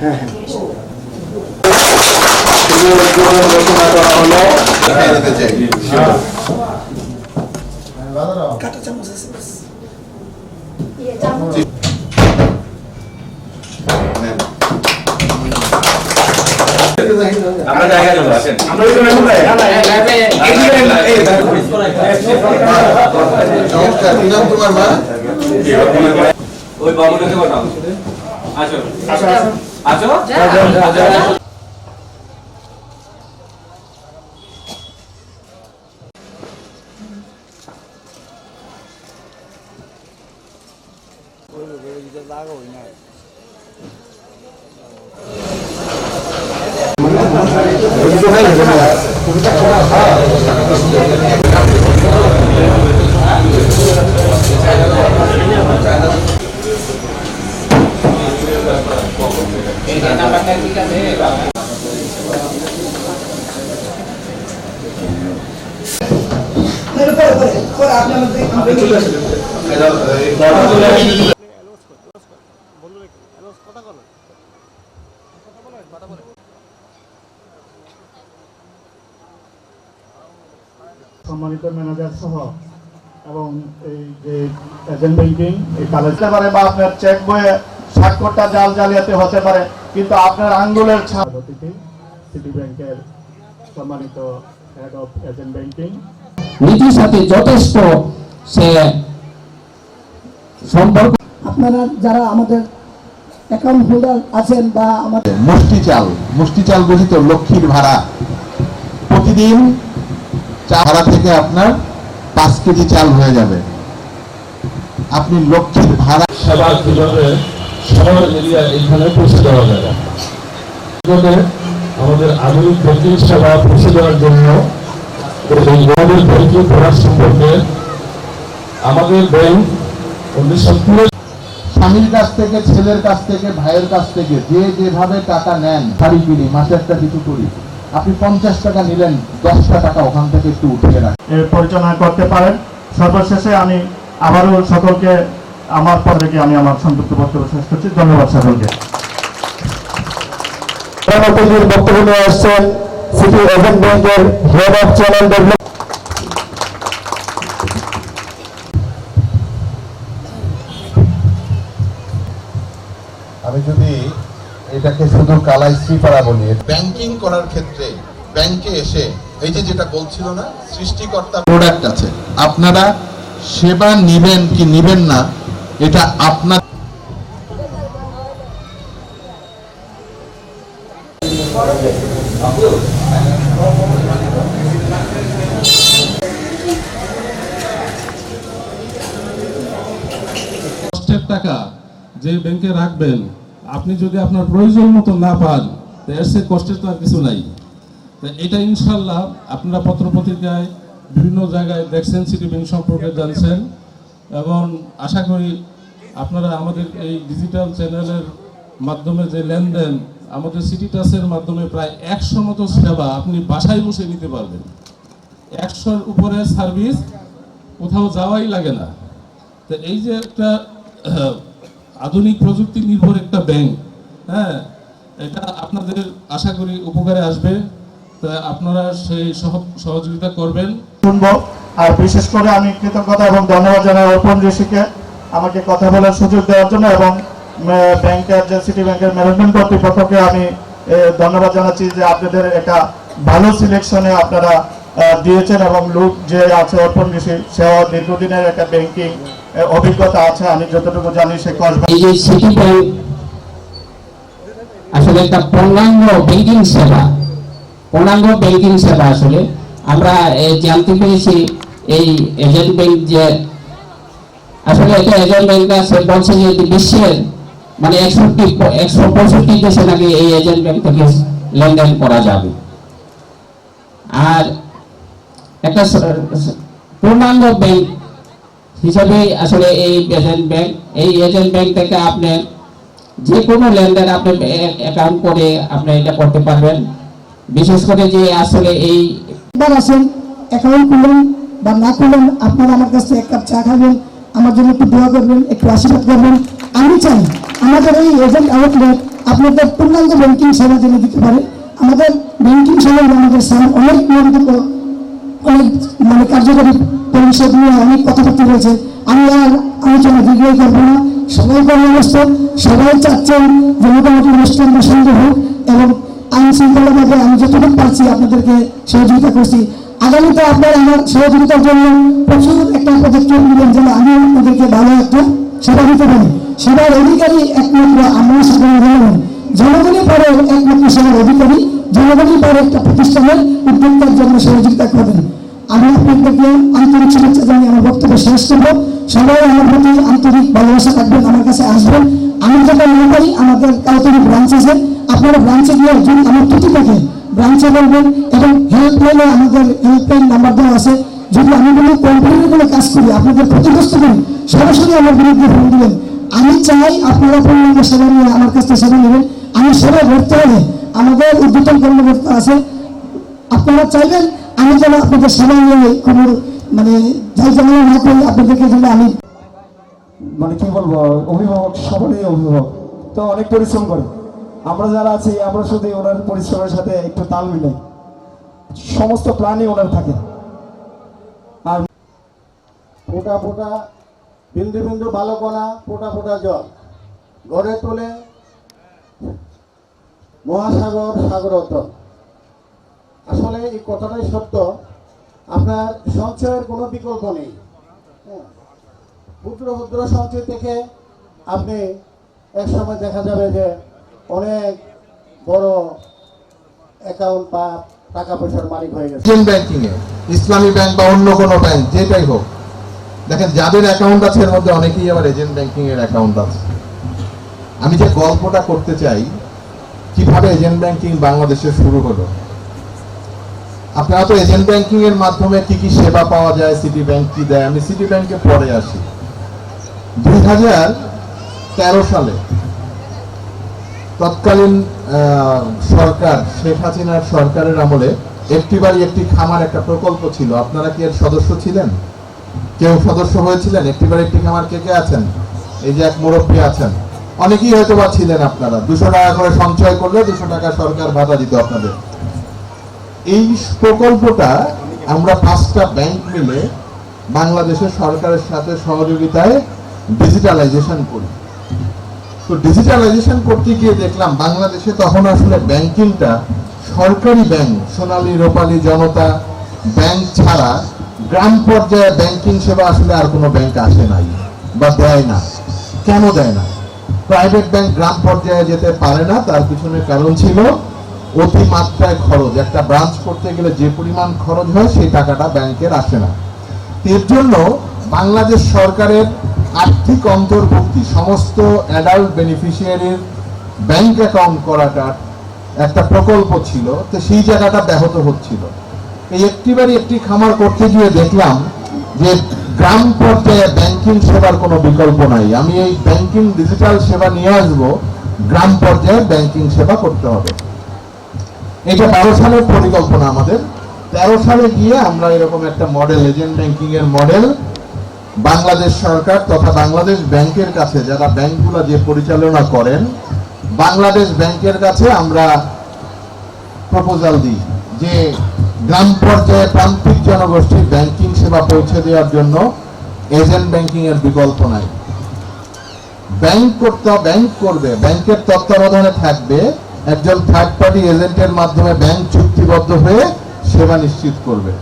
হ্যাঁ হ্যাঁ করা হলো দেখাই দিতে চাই কাটা চামচ আছে বাস। ইয়ে চামচ নেন। আমরা জায়গা চলে আসেন নমস্কার কি নাম তোমার মা ওই বাবুটাকে বসাও আসো আসো আসো না, না, পরে পরে সম্মানিত ম্যানেজার সহ এবং এই যে এজেন্ট ব্যাংকিং এই কালেজ পারে বা আপনার চেক বইয়ে স্বাক্ষরটা জাল জালিয়াতি হতে পারে। কিন্তু আপনার আঙ্গুলের ছাপ অতিথি সিটি ব্যাংকের সম্মানিত হেড অফ এজেন্ট ব্যাংকিং নীতির সাথে যথেষ্ট সে সম্পর্ক। আপনারা যারা আমাদের অ্যাকাউন্ট হোল্ডার আছেন বা আমাদের মুষ্টি চাল মুষ্টি চাল গঠিত লক্ষ্মীর ভাড়া। প্রতিদিন চা- ভাড়া থেকে আপনার পাঁচ কেজি চাল হয়ে যাবে। আপনি লক্ষ্মীর ভাড়া সেবা কীভাবে শহর এরিয়া এখানে পৌঁছে দেওয়া যাবে আমাদের আধুনিক ব্যাংকিং সেবা পৌঁছে দেওয়ার জন্য এই আমাদের ব্যাংকিং করার সম্পর্কে আমাদের ব্যাংক উনিশশো স্বামীর কাছ থেকে ছেলের কাছ থেকে ভাইয়ের কাছ থেকে যে যেভাবে টাকা নেন শাড়ি কিনি মাসে একটা কিছু করি আপনি পঞ্চাশ টাকা নিলেন দশটা টাকা ওখান থেকে একটু উঠিয়ে রাখেন। পরিচালনা করতে পারেন। সর্বশেষে আমি আবারও সকলকে আমার পর থেকে আমি আমার সংযুক্ত বক্তব্য শেষ করছি। ধন্যবাদ সকলকে। বক্তব্য নিয়ে আসছেন সিটি এজেন্ট ব্যাংকের হেড অফ চ্যানেল ডেভেলপ আমি যদি এটাকে শুধু কালাই শ্রীপাড়া বলি ব্যাংকিং করার ক্ষেত্রে ব্যাংকে এসে এই যে যেটা বলছিল না সৃষ্টিকর্তা প্রোডাক্ট আছে। আপনারা সেবা নিবেন কি নিবেন না এটা আপনার কষ্টের টাকা যে ব্যাংকে রাখবেন, আপনি যদি আপনার প্রয়োজন মতো না পান সে কষ্টের তো আর কিছু নাই। এটা ইনশাল্লাহ আপনারা পত্রপত্রিকায় বিভিন্ন জায়গায় দেখছেন সিটি ব্যাংক সম্পর্কে জানছেন। এবং আশা করি আপনারা আমাদের এই ডিজিটাল চ্যানেলের মাধ্যমে যে লেনদেন, আমাদের সিটি টাসের মাধ্যমে প্রায় একশো মতো সেবা আপনি বাসায় বসে নিতে পারবেন। একশোর উপরে সার্ভিস কোথাও যাওয়াই লাগে না। তো এই যে একটা আধুনিক প্রযুক্তি নির্ভর একটা ব্যাংক হ্যাঁ এটা আপনাদের আশা করি উপকারে আসবে। তা আপনারা সেই সহ- সহযোগিতা করবেন। শুনব। আর বিশেষ করে আমি কৃতজ্ঞতা এবং ধন্যবাদ জানাই অর্পণ ঋষিকে আমাকে কথা বলার সুযোগ দেওয়ার জন্য এবং ব্যাংকের যে সিটি ব্যাংকের ম্যানেজমেন্ট কর্তৃপক্ষকে আমি ধন্যবাদ জানাচ্ছি যে আপনাদের একটা ভালো সিলেকশনে আপনারা দিয়েছেন এবং লোক যে আছে, অর্পণ ঋষি, সেও দীর্ঘদিনের একটা ব্যাংকিং অভিজ্ঞতা আছে। আমি যতটুকু জানি সে সিটি আসলে একটা পূর্ণাঙ্গ ব্যাংকিং সেবা, পূর্ণাঙ্গ ব্যাংকিং সেবা আসলে আমরা জানতে পেরেছি, এই এজেন্ট ব্যাংক যে আসলে এটা এজেন্ট ব্যাংক আছে বলছে যে বিশ্বের মানে একষট্টি একশো পঁয়ষট্টি দেশে নাকি এই এজেন্ট ব্যাংক থেকে লেনদেন করা যাবে। আর একটা পূর্ণাঙ্গ ব্যাংক হিসাবে আসলে এই এজেন্ট ব্যাংক এই এজেন্ট ব্যাংক থেকে আপনি যে কোনো লেনদেন আপনি অ্যাকাউন্ট করে আপনি এটা করতে পারবেন। বিশেষ করে যে আসলে এই একবার আসেন অ্যাকাউন্ট খুলুন বা না খুলুন, আপনারা আমার কাছে এক কাপ চা খাবেন। আমার জন্য একটু দোয়া করবেন, একটু আশীর্বাদ করবেন। আমি চাই আমাদের এই এজেন্ট আউটলেট আপনাদের পূর্ণাঙ্গ ব্যাংকিং সেবা যেন দিতে পারে। আমাদের ব্যাংকিং সেবা আমাদের স্যার অনেক নিয়মিত অনেক মানে কার্যকরী পরিষদ নিয়ে অনেক কথাবার্তা রয়েছে। আমি আর আলোচনা দীর্ঘ করব না। সবাই কর্মব্যস্ত সবাই চাচ্ছেন যে মোটামুটি অনুষ্ঠান বসন্ত হোক এবং আইন শৃঙ্খলাভাবে আমি যতটুকু পারছি আপনাদেরকে সহযোগিতা করছি। আগামীতে আপনার আমার সহযোগিতার জন্য প্রচুর একটা পদক্ষেপ নেবেন যেন আমি আপনাদেরকে ভালো একটা সেবা দিতে পারি। সেবার অধিকারী একমাত্র আমরা সাধারণ জনগণ জনগণই পরে একমাত্র সেবার অধিকারী। জনগণই পরে একটা প্রতিষ্ঠানের উদ্যোক্তার জন্য সহযোগিতা করবেন। আমি আপনাদেরকে আন্তরিক শুভেচ্ছা জানিয়ে আমার বক্তব্য শেষ করব। সবাই আমার প্রতি আন্তরিক ভালোবাসা রাখবেন আমার কাছে আসবেন। আমি যেটা মনে করি, আমাদের কাউতরি ব্রাঞ্চ আছে। আপনারা ব্রাঞ্চে গিয়ে আমার ত্রুটি থাকে ব্রাঞ্চে বলবেন এবং হেল্পলাইনে আমাদের হেল্পলাইন নাম্বার দেওয়া আছে। যদি আমি কোনো কোম্পানির কোনো কাজ করি, আপনাদের ক্ষতিগ্রস্ত করি, সরাসরি আমার বিরুদ্ধে ফোন দিবেন। আমি চাই আপনারা পূর্ণাঙ্গ সেবা নিয়ে আমার কাছ থেকে সেবা নেবেন। আমি সেবা করতে হলে আমাদের উদ্যোতন কর্মকর্তা আছে। আপনারা চাইবেন আমি যেন আপনাদের সেবা নিয়ে কোনো মানে যাই ঝামেলা না করি, আপনাদেরকে জন্য আমি মানে কি বলব, অভিভাবক সবারই অভিভাবক। তো অনেক পরিশ্রম করে। আমরা যারা আছি, আমরা শুধু ওনার পরিশ্রমের সাথে একটু তাল মিলাই। সমস্ত প্রাণী ওনার থাকে। আর ফোটা ফোটা, বিন্দু বিন্দু ভালো বালকণা ফোটা ফোটা জল। গড়ে তোলে মহাসাগর সাগরতল আসলে এই কথাটাই সত্য। আপনার সঞ্চয়ের কোনো বিকল্প নেই। হ্যাঁ। ক্ষুদ্র ক্ষুদ্র সঞ্চয় থেকে আপনি এক সময় দেখা যাবে যে অনেক বড় অ্যাকাউন্ট বা টাকা পয়সার মালিক হয়ে গেছে। ব্যাংকিং এ, ইসলামী ব্যাংক বা অন্য কোনো ব্যাংক যেটাই হোক। দেখেন, যাদের অ্যাকাউন্ট আছে, এর মধ্যে অনেকেই আবার এজেন্ট ব্যাংকিং এর অ্যাকাউন্ট আছে। আমি যে গল্পটা করতে চাই, কীভাবে এজেন্ট ব্যাংকিং বাংলাদেশে শুরু হলো? আপনারা তো এজেন্ট ব্যাংকিং এর মাধ্যমে কি কি সেবা পাওয়া যায় সিটি ব্যাংক কি দেয়? আমি সিটি ব্যাংকে পরে আসি। দুই হাজার তেরো সালে তৎকালীন সরকার, শেখ হাসিনার সরকারের আমলে একটি বাড়ি একটি খামার, একটা প্রকল্প ছিল। আপনারা কি এর সদস্য ছিলেন? কেউ সদস্য হয়েছিলেন? একটি বাড়ি একটি খামার কে কে আছেন? এই যে এক মুরব্বী আছেন। অনেকেই হয়তো বা ছিলেন আপনারা। দুশো টাকা করে সঞ্চয় করলে দুশো টাকা সরকার ভাতা দিত আপনাদের। এই প্রকল্পটা আমরা পাঁচটা ব্যাংক মিলে বাংলাদেশের সরকারের সাথে সহযোগিতায় ডিজিটালাইজেশন করি। তো ডিজিটালাইজেশন করতে গিয়ে দেখলাম বাংলাদেশে তখন আসলে ব্যাংকিংটা সরকারি ব্যাংক সোনালী, রূপালী জনতা ব্যাংক ছাড়া গ্রাম পর্যায়ে ব্যাংকিং সেবা আসলে আর কোনো ব্যাংক আসে নাই বা দেয় না। কেন দেয় না? প্রাইভেট ব্যাংক গ্রাম পর্যায়ে যেতে পারে না, তার পিছনে কারণ ছিল অতিমাত্রায় খরচ। একটা ব্রাঞ্চ করতে গেলে যে পরিমাণ খরচ হয়, সেই টাকাটা ব্যাংকের আসে না। এর জন্য বাংলাদেশ সরকারের আর্থিক অন্তর্ভুক্তি সমস্ত অ্যাডাল্ট বেনিফিশিয়ারির ব্যাংক অ্যাকাউন্ট করাটা একটা প্রকল্প ছিল, তো সেই জায়গাটা ব্যাহত হচ্ছিল। এই একটি বাড়ি একটি খামার করতে গিয়ে দেখলাম যে গ্রাম পর্যায়ে ব্যাংকিং সেবার কোনো বিকল্প নাই। আমি এই ব্যাংকিং ডিজিটাল সেবা নিয়ে আসব, গ্রাম পর্যায়ে ব্যাংকিং সেবা করতে হবে। এটা বারো সালের পরিকল্পনা আমাদের, তেরো সালে গিয়ে আমরা এরকম একটা মডেল এজেন্ট ব্যাংকিং এর মডেল বাংলাদেশ সরকার তথা বাংলাদেশ ব্যাংকের কাছে যারা ব্যাংকগুলো যে পরিচালনা করেন, বাংলাদেশ ব্যাংকের কাছে আমরা প্রপোজাল দিই যে গ্রাম পর্যায়ে প্রান্তিক জনগোষ্ঠীর ব্যাংকিং সেবা পৌঁছে দেওয়ার জন্য এজেন্ট ব্যাংকিং এর বিকল্প নাই। ব্যাংক করতে, ব্যাংক করবে, ব্যাংকের তত্ত্বাবধানে থাকবে, একজন থার্ড পার্টি এজেন্টের মাধ্যমে ব্যাংক চুক্তিবদ্ধ হয়ে সেবা নিশ্চিত করবে।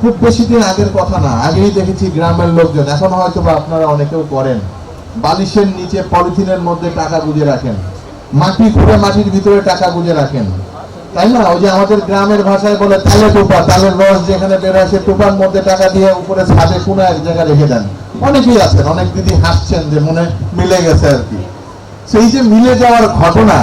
খুব বেশি দিন আগের কথা না, আগেই দেখেছি গ্রামের লোকজন, এখন হয়তো বা আপনারা অনেকেও করেন, বালিশের নিচে পলিথিনের মধ্যে টাকা গুজে রাখেন, মাটি খুঁড়ে মাটির ভিতরে টাকা গুজে রাখেন। তাই না? ওই যে আমাদের গ্রামের ভাষায় বলে, তালে টোপা তালের রস যেখানে বের হয় সে টোপার মধ্যে টাকা দিয়ে উপরে ছাদে কোনো এক জায়গায় রেখে দেন। অনেকেই আছেন, অনেক দিদি হাসছেন যে মনে মিলে গেছে আর কি। সেই যে মিলে যাওয়ার ঘটনা